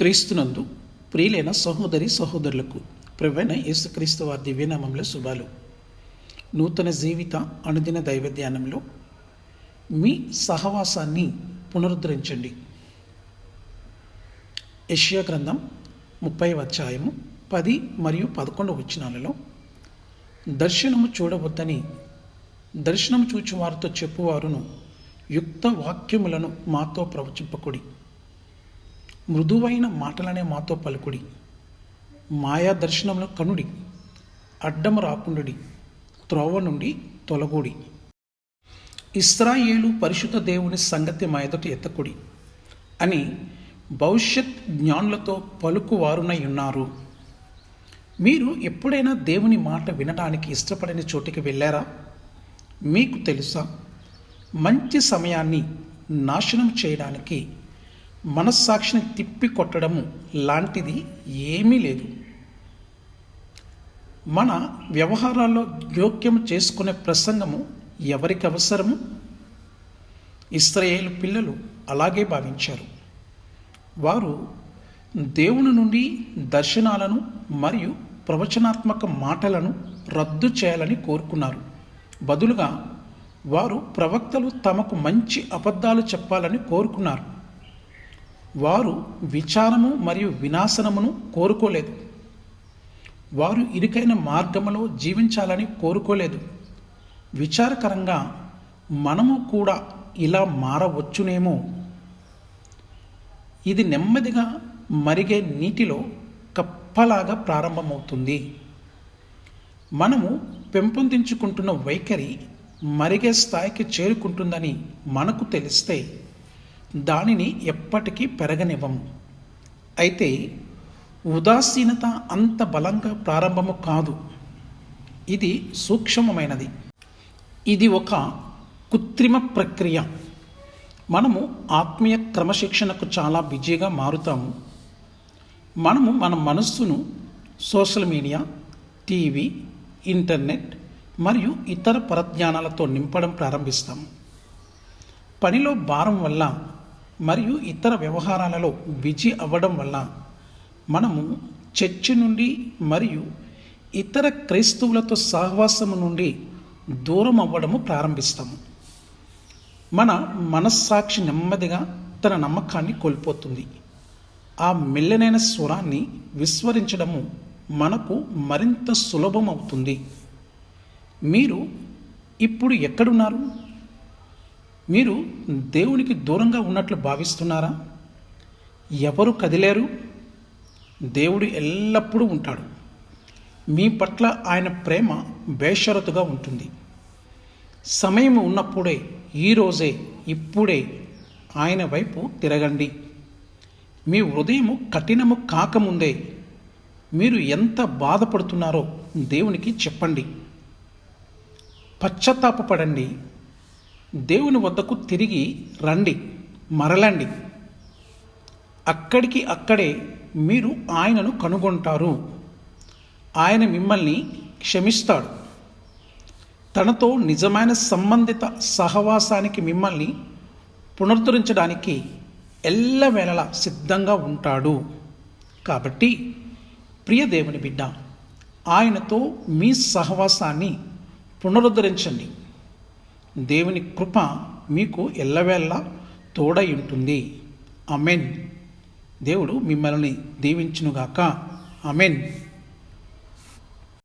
క్రీస్తునందు ప్రియులైన సహోదరి సహోదరులకు ప్రవైన యేసుక్రీస్తు వారి దివ్యనామంలో శుభాలు. నూతన జీవిత అనుదిన దైవ ధ్యానంలో మీ సహవాసాన్ని పునరుద్ధరించండి. యష్యా గ్రంథం ముప్పై అధ్యాయము పది మరియు పదకొండు వచనాలలో దర్శనము చూడవద్దని దర్శనము చూచి వారితో చెప్పువారును యుక్త వాక్యములను మాతో ప్రవచింపకుడి. మృదువైన మాటలనే మాతో పలుకుడి. మాయా దర్శనంలో కనుడి. అడ్డం రాకుండుడి. త్రోవ నుండి తొలగుడి. ఇస్రాయేలు పరిశుద్ధ దేవుని సంగతి మా ఎదుట ఎత్తకుడి అని భవిష్యత్ జ్ఞానులతో పలుకువారునై ఉన్నారు మీరు ఎప్పుడైనా దేవుని మాట వినడానికి ఇష్టపడని చోటికి వెళ్ళారా? మీకు తెలుసా? మంచి సమయాన్ని నాశనం చేయడానికి మనస్సాక్షిని తిప్పి కొట్టడము లాంటిది ఏమీ లేదు. మన వ్యవహారాల్లో జోక్యం చేసుకునే ప్రసంగము ఎవరికి అవసరము? ఇస్రాయేలు పిల్లలు అలాగే భావించారు. వారు దేవుని నుండి దర్శనాలను మరియు ప్రవచనాత్మక మాటలను రద్దు చేయాలని కోరుకున్నారు. బదులుగా వారు ప్రవక్తలు తమకు మంచి అబద్ధాలు చెప్పాలని కోరుకున్నారు. వారు విచారము మరియు వినాశనమును కోరుకోలేదు. వారు ఇరుకైన మార్గములో జీవించాలని కోరుకోలేదు. విచారకరంగా మనము కూడా ఇలా మారవచ్చునేమో? ఇది నెమ్మదిగా మరిగే నీటిలో కప్పలాగా ప్రారంభమవుతుంది. మనము పెంపొందించుకుంటున్న వైఖరి మరిగే స్థాయికి చేరుకుంటుందని మనకు తెలిస్తే దానిని ఎప్పటికీ పెరగనివ్వము. అయితే ఉదాసీనత అంత బలంగా ప్రారంభము కాదు. ఇది సూక్ష్మమైనది. ఇది ఒక కృత్రిమ ప్రక్రియ. మనము ఆత్మీయ క్రమశిక్షణకు చాలా బిజీగా మారుతాము. మనము మన మనస్సును సోషల్ మీడియా టీవీ ఇంటర్నెట్ మరియు ఇతర పరజ్ఞానాలతో నింపడం ప్రారంభిస్తాము. పనిలో భారం వల్ల మరియు ఇతర వ్యవహారాలలో బిజీ అవ్వడం వల్ల మనము చర్చి నుండి మరియు ఇతర క్రైస్తవులతో సహవాసము నుండి దూరం అవ్వడము ప్రారంభిస్తాము. మన మనస్సాక్షి నెమ్మదిగా తన నమ్మకాన్ని కోల్పోతుంది. ఆ మెల్లనైన స్వరాన్ని విస్మరించడము మనకు మరింత సులభం అవుతుంది మీరు ఇప్పుడు ఎక్కడున్నారు? మీరు దేవునికి దూరంగా ఉన్నట్లు భావిస్తున్నారా? ఎవరు కదిలేరు? దేవుడు ఎల్లప్పుడూ ఉంటాడు. మీ పట్ల ఆయన ప్రేమ బేషరతుగా ఉంటుంది. సమయం ఉన్నప్పుడే ఈరోజే ఇప్పుడే ఆయన వైపు తిరగండి. మీ హృదయము కఠినము కాకముందే మీరు ఎంత బాధపడుతున్నారో దేవునికి చెప్పండి. పశ్చాత్తాపడండి దేవుని వద్దకు తిరిగి రండి మరలండి. అక్కడికి అక్కడే మీరు ఆయనను కనుగొంటారు. ఆయన మిమ్మల్ని క్షమిస్తాడు. తనతో నిజమైన సంబంధిత సహవాసానికి మిమ్మల్ని పునరుద్ధరించడానికి ఎల్లవేళలా సిద్ధంగా ఉంటాడు. కాబట్టి ప్రియ దేవుని బిడ్డ ఆయనతో మీ సహవాసాన్ని పునరుద్ధరించండి. దేవుని కృప మీకు ఎల్లవేళ తోడై ఉంటుంది. అమెన్ దేవుడు మిమ్మల్ని దీవించునుగాక. అమెన్